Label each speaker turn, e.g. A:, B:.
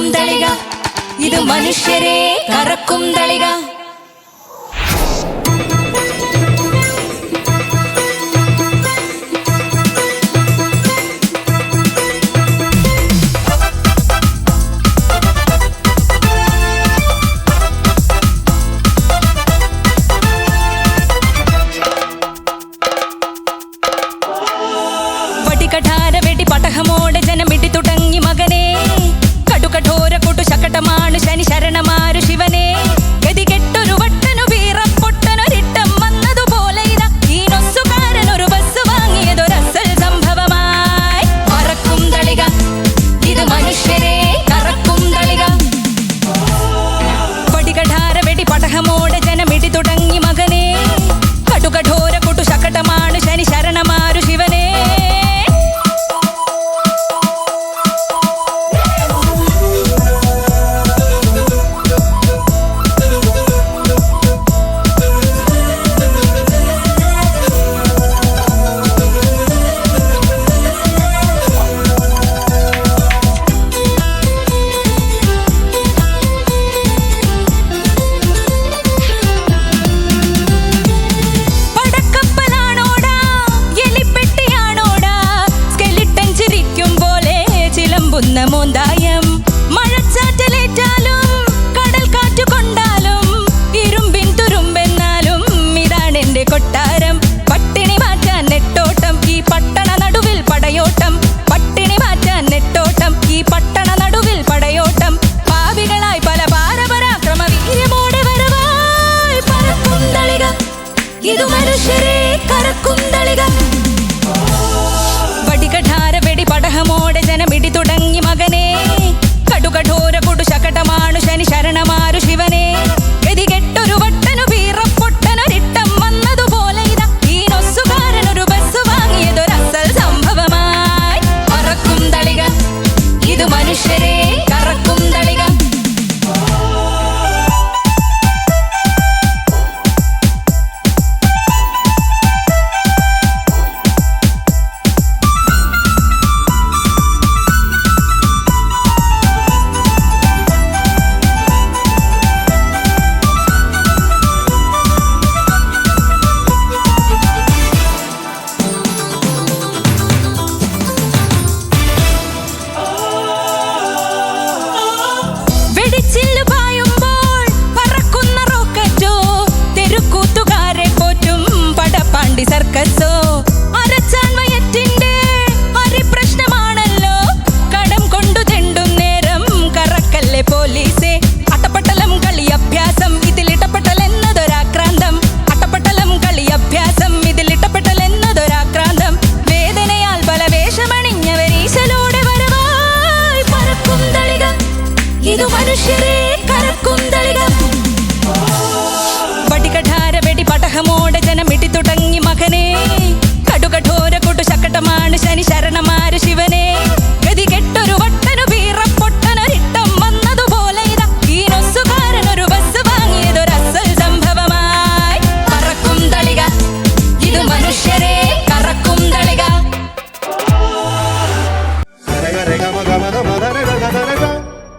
A: പറക്കും തളിക ഇത് മനുഷ്യരെ കറക്കും തളിക சரணம். മനുഷ്യരെ পুরুষের